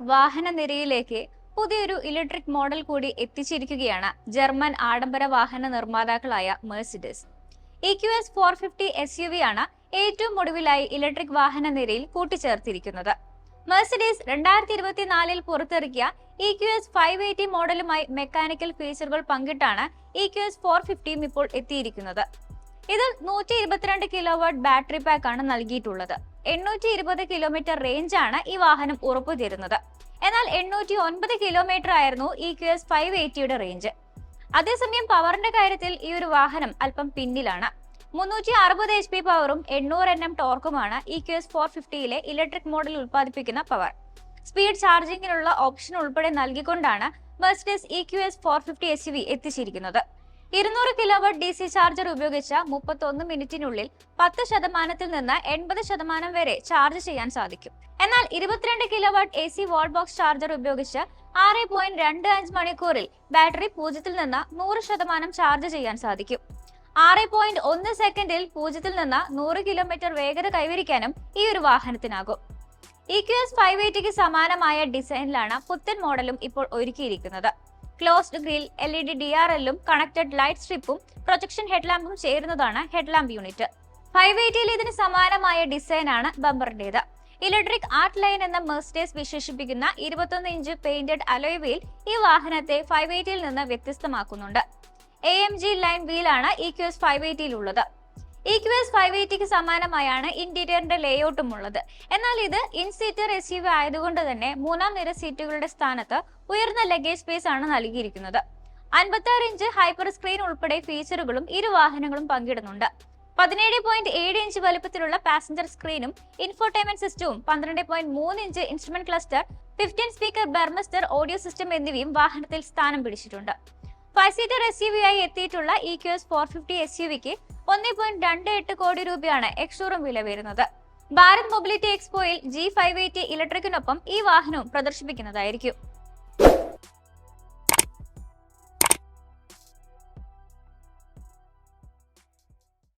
വാഹന നിരയിലേക്ക് പുതിയൊരു electric model കൂടി എത്തിച്ചിരിക്കുകയാണ് ജർമ്മൻ ആഡംബര വാഹന നിർമ്മാതാക്കളായ Mercedes E Q S four fifty S U V ആണ് ഏറ്റവും ഒടുവിലായി ഇലക്ട്രിക് വാഹന നിരയിൽ കൂട്ടിച്ചേർത്തിരിക്കുന്നത്. മെഴ്സിഡീസ് രണ്ടായിരത്തി ഇരുപത്തിനാലിൽ പുറത്തിറക്കിയ E Q S five eighty മോഡലുമായി mechanical ഫീച്ചറുകൾ പങ്കിട്ടാണ് ഇ ക്യു എസ് ഫോർ ഫിഫ്റ്റിയും ഇപ്പോൾ എത്തിയിരിക്കുന്നത്. ഇതിൽ നൂറ്റി ഇരുപത്തിരണ്ട് കിലോ വാട്ട് ബാറ്ററി പാക്ക് ആണ് നൽകിയിട്ടുള്ളത്. എണ്ണൂറ്റി ഇരുപത് കിലോമീറ്റർ റേഞ്ച് ആണ് ഈ വാഹനം ഉറപ്പുതരുന്നത്. എന്നാൽ എണ്ണൂറ്റി ഒൻപത് കിലോമീറ്റർ ആയിരുന്നു ഇ ക്യു എസ് ഫൈവ് എയ്റ്റിയുടെ റേഞ്ച്. അതേസമയം പവറിന്റെ കാര്യത്തിൽ ഈ ഒരു വാഹനം അല്പം പിന്നിലാണ്. മുന്നൂറ്റി അറുപത് എച്ച് പി പവറും എണ്ണൂറ് എൻ എം ടോർക്കുമാണ് ഇ ക്യു എസ് ഫോർ ഫിഫ്റ്റിയിലെ ഇലക്ട്രിക് മോഡൽ ഉൽപ്പാദിപ്പിക്കുന്ന പവർ. സ്പീഡ് ചാർജിങ്ങിനുള്ള ഓപ്ഷൻ ഉൾപ്പെടെ നൽകിക്കൊണ്ടാണ് Mercedes E Q S four fifty S V എത്തിച്ചിരിക്കുന്നത്. ഇരുന്നൂറ് കിലോവാട്ട് ഡി സി ചാർജർ ഉപയോഗിച്ച മുപ്പത്തൊന്ന് മിനിറ്റിനുള്ളിൽ പത്ത് ശതമാനത്തിൽ നിന്ന് എൺപത് ശതമാനം വരെ ചാർജ് ചെയ്യാൻ സാധിക്കും. എന്നാൽ ഇരുപത്തിരണ്ട് kilowatt A C wall box charger ഉപയോഗിച്ച് ആറ് പോയിന്റ് രണ്ട് അഞ്ച് മണിക്കൂറിൽ ബാറ്ററി പൂജ്യത്തിൽ നിന്ന് നൂറ് ശതമാനം ചാർജ് ചെയ്യാൻ സാധിക്കും. ആറ് പോയിന്റ് ഒന്ന് സെക്കൻഡിൽ പൂജ്യത്തിൽ നിന്ന് നൂറ് കിലോമീറ്റർ വേഗത കൈവരിക്കാനും ഈ ഒരു വാഹനത്തിനാകും. ഇ ക്യു എസ് ഫൈവ് എയ്റ്റിക്ക് സമാനമായ ഡിസൈനിലാണ് പുത്തൻ മോഡലും ഇപ്പോൾ ഒരുക്കിയിരിക്കുന്നത്. Closed grille L E D D R എല്ലും കണക്റ്റഡ് ലൈറ്റ് സ്ട്രിപ്പും പ്രൊജക്ഷൻ ഹെഡ്ലാമ്പും ചേരുന്നതാണ് ഹെഡ്ലാമ്പ് യൂണിറ്റ്. ഫൈവ് എയ്റ്റിയിൽ ഇതിന് സമാനമായ ഡിസൈനാണ് ബമ്പറിന്റേത് ഇലക്ട്രിക് ആർട്ട് ലൈൻ എന്ന മെസ്റ്റേഴ്സ് വിശേഷിപ്പിക്കുന്ന ഇരുപത്തൊന്ന് ഇഞ്ച് പെയിന്റഡ് അലോയ് ഈ വാഹനത്തെ ഫൈവ് എയ്റ്റിയിൽ നിന്ന് വ്യത്യസ്തമാക്കുന്നുണ്ട്. എ എം ജി ലൈൻ വീലാണ് ഇ ക്യു എസ് ഫൈവ് എയ്റ്റിയിൽ ഉള്ളത് ഇ ക്യു എസ് ഫൈവ് എയ്റ്റിക്ക് സമാനമായാണ് ഇന്റീരിയറിന്റെ ലേഔട്ടും ഉള്ളത്. എന്നാൽ ഇത് ഇൻ സീറ്റർ എസ് യു ആയതുകൊണ്ട് തന്നെ മൂന്നാം നിര സീറ്റുകളുടെ സ്ഥാനത്ത് ഉയർന്ന ലഗേജ് സ്പേസ് ആണ് നൽകിയിരിക്കുന്നത്. അൻപത്തി ആറ് ഇഞ്ച് ഹൈപ്പർ സ്ക്രീൻ ഉൾപ്പെടെ ഫീച്ചറുകളും ഇരു വാഹനങ്ങളും പങ്കിടുന്നുണ്ട്. പതിനേഴ് പോയിന്റ് ഏഴ് ഇഞ്ച് വലുപ്പത്തിലുള്ള പാസഞ്ചർ സ്ക്രീനും ഇൻഫോർടൈൻമെന്റ് സിസ്റ്റവും പന്ത്രണ്ട് പോയിന്റ് മൂന്ന് inch instrument cluster fifteen speaker Burmester audio system എന്നിവയും വാഹനത്തിൽ സ്ഥാനം പിടിച്ചിട്ടുണ്ട്. Five seater S U V ആയി എത്തിയിട്ടുള്ള E Q S four fifty S U വിക്ക് ഒന്ന് പോയിന്റ് രണ്ട് എട്ട് കോടി രൂപയാണ് എക്സോറും വില വരുന്നത്. ഭാരത് മൊബിലിറ്റി എക്സ്പോയിൽ ജി ഫൈവ് എയ്റ്റി ഇലക്ട്രിക്കിനൊപ്പം ഈ വാഹനവും പ്രദർശിപ്പിക്കുന്നതായിരിക്കും.